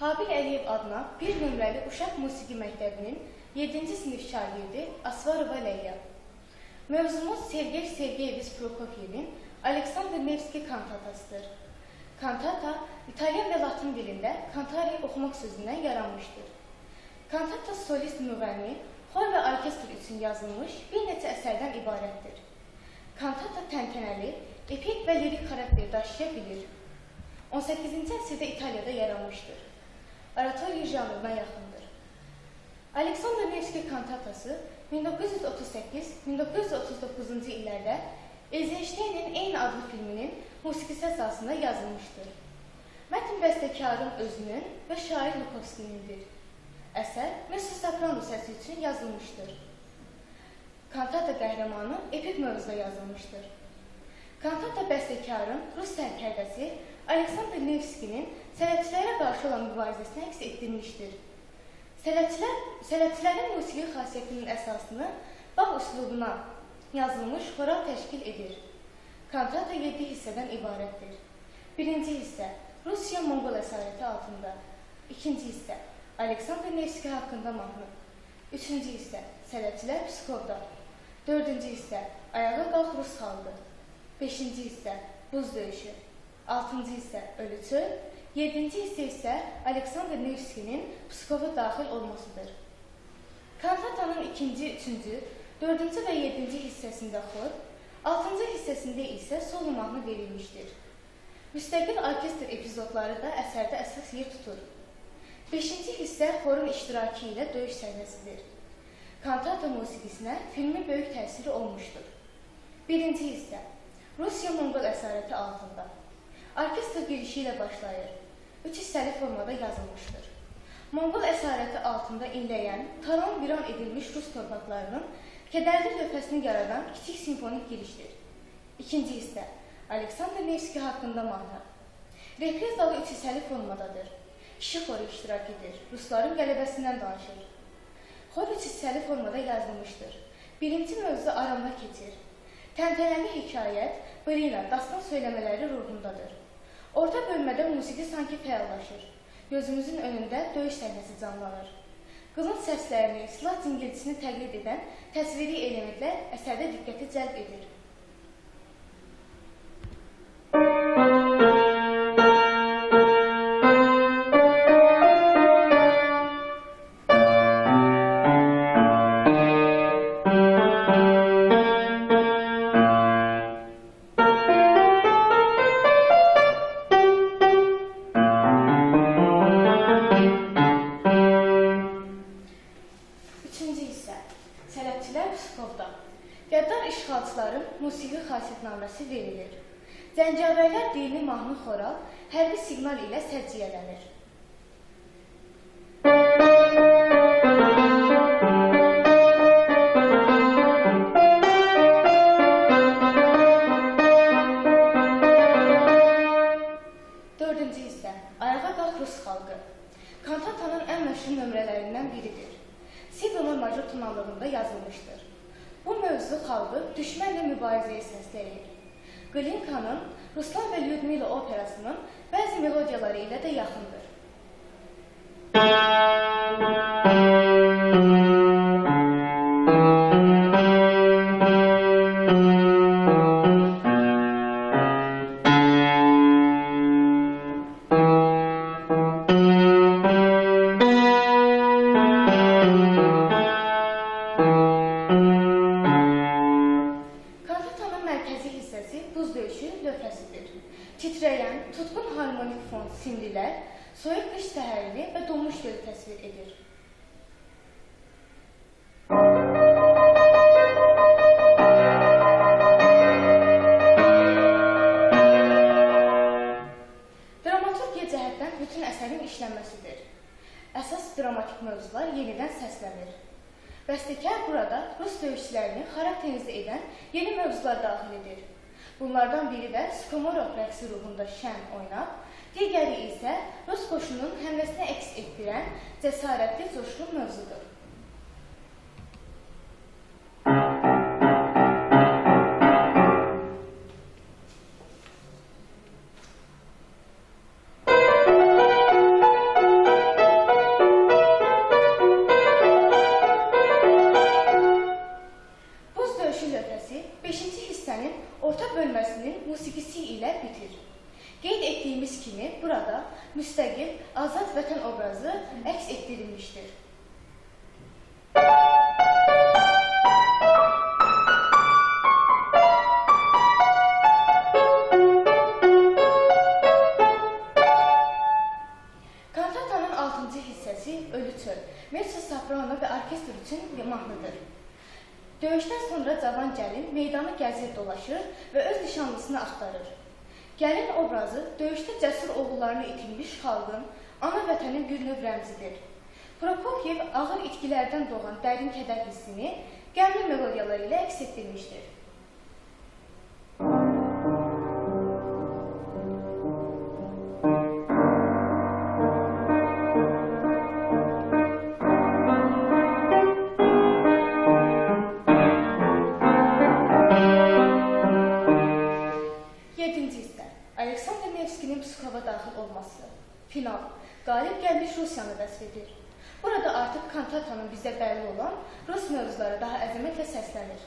Habil Əliyev adına bir nömrəli uşaq musiqi məktəbinin 7-ci sinif şagirdi Asvarova Leyla. Mövzumuz Sergey Sergeyeviç Prokofievin Aleksandr Nevski kantatasıdır. Kantata İtalyan və Latın dilində kantari oxumaq sözündən yaranmışdır. Kantata solist müğənni, xor və orkestr üçün yazılmış bir neçə əsərdən ibarətdir. Kantata təntənəli, epik və lirik xarakter daşıya bilir. 18-ci əsrdə İtaliyada yaranmışdır. Oratoriya janrına yaxındır. Aleksandr Nevski kantatası 1938-1939-cu illərdə Eizenstein'in eyni adlı filminin musiqisi əsasında yazılmışdır. Mətn bəstəkarın özünün və şair Lukovskinindir. Əsər Messi Soprano səsi üçün yazılmışdır. Kantata qəhrəmanı epik mövzuda yazılmışdır. Kantata bəstəkarın rus sərkərdəsi Aleksandr Nevskinin sənətçilərə qarşı olan mübarizəsini əks etdirmişdir. Sənətçilər, sənətçilərin musiqi xasiyyətinin əsasını bağ üslubuna yazılmış xoral təşkil edir. Kantata 7 hissədən ibarətdir. Birinci hissə Rusiya-Mongol əsarəti altında. İkinci hissə Aleksandr Nevski haqqında mahnı. Üçüncü hissə Sənətçilər Pskovda. Dördüncü hissə Ayağa qalx Rus xalqı. Beşinci hissə Buz döyüşü. Altıncı hissə Ölü çöl. Yedinci hissə isə Aleksandr Nevskinin Pskova daxil olmasıdır. Kantatanın ikinci, üçüncü, dördüncü və yedinci hissəsində xor, altıncı hissəsində isə solo mahnı verilmişdir. Müstəqil orkestr epizodları da əsərdə əsas yer tutur. Beşinci hissə xorun iştirakı ilə döyüş səhnəsidir. Kantata musiqisinə filmin böyük təsiri olmuşdur. Birinci hissə Rusiya-Mongol əsarəti altında. Orkestr girişi ilə başlayır. Üç hissəli formada yazılmışdır. Mongol əsarəti altında inləyən, talan viran edilmiş Rus torpaqlarının kədərli lövhəsini yaradan kiçik simfonik girişdir. İkinci hissə Aleksandr Nevski haqqında mahnı. Reprizalı üç hissəli formadadır. Kişi xoru iştirak edir, Rusların qələbəsindən danışır. Xor üç hissəli formada yazılmışdır. Birinci mövzu aramda keçir. Təntənəli hekayət, brina, dastan söyləmələri ruhundadır. Orta bölmədə musiqi sanki fəallaşır. Gözümüzün önündə döyüş səhnəsi canlanır. Qılınc səslərini, silah cingiltisini təqlid edən təsviri elementlər əsərdə diqqəti cəlb edir. Sənətçilər Pskovda. Qəddar işğalçıların musiqi xasiyyətnaməsi verilir. Zəncavərlər dini mahnı xoral, hərbi siqnal ilə səciyyələnir. Dördüncü hissə. Ayağa qalx Rus xalqı. Kantatanın ən məşhur nömrələrindən biridir. Si bemol major tonallığında yazılmışdır. Bu mövzu xalqı düşmənlə mübarizəyə səsləyir. Glinkanın Ruslan və Lyudmila operasının bəzi melodiyaları ilə də yaxındır. Kantatanın Titrəyən, tutqun harmonik fon simlilər, soyuq qış səhərini və donmuş gölü təsvir edir. Dramaturgiya cəhətdən bütün əsərin işlənməsidir. Əsas dramatik mövzular yenidən səslənir. Bəstəkar burada Rus döyüşçülərini xarakterizə edən yeni mövzular daxil edir. Bunlardan biri də Skomorov rəqsi ruhunda şən oynaq, digəri isə Rus qoşunun həmləsini əks etdirən cəsarətli coşqun mövzudur. Müstəqil, azad vətən obrazı əks etdirilmişdir. Kantatanın 6-cı hissəsi Ölü çöl, Mezzo soprano və orkestr üçün mahnıdır. Döyüşdən sonra cavan gəlin meydanı gəzir dolaşır və öz nişanlısını axtarır. Gəlin obrazı döyüşdə cəsur oğullarını itirmiş xalqın, ana vətənin bir növ rəmzidir. Prokofyev ağır itkilərdən doğan dərin kədər hissini qəmli melodiyaları ilə əks etdirmişdir. Aleksandr Nevskinin Pskova daxil olması. Final. Qalib gəlmiş Rusiyanı vəsf edir. Burada artıq kantatanın bizə bəlli olan Rus mövzuları daha əzəmətlə səslənir.